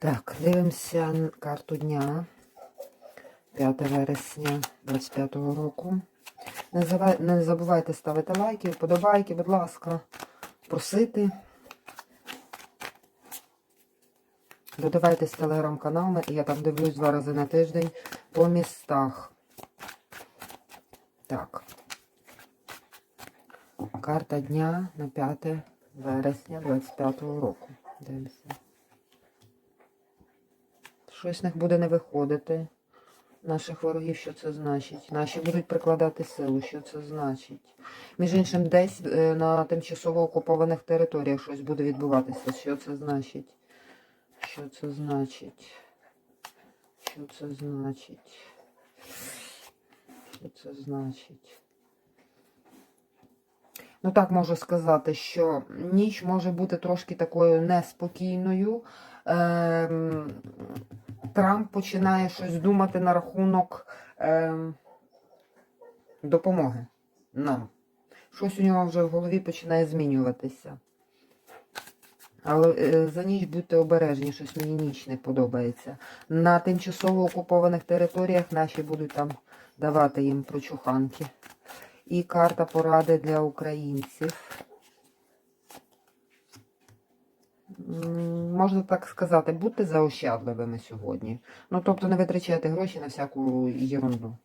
Так, дивимося карту дня. 5 вересня 25 року. Не, забувайте ставити лайки, вподобайки, будь ласка, просити. Додавайтесь телеграм-каналами, я там дивлюсь два рази на тиждень по містах. Так. Карта дня на 5 вересня 25 року. Дивимося. Щось в них буде не виходити. Наших ворогів, що це значить? Наші будуть прикладати силу, що це значить? Між іншим, десь е, на тимчасово окупованих територіях щось буде відбуватися. Що це значить? Що це значить? Що це значить? Що це значить? Ну так можу сказати, що ніч може бути трошки такою неспокійною. Ем, Трамп починає щось думати на рахунок ем, допомоги нам. Щось у нього вже в голові починає змінюватися. Але е, за ніч будьте обережні, щось мені ніч не подобається. На тимчасово окупованих територіях наші будуть там давати їм прочуханки. І карта поради для українців. Можна так сказати, будьте заощадливими сьогодні. Ну, тобто не витрачайте гроші на всяку ерунду.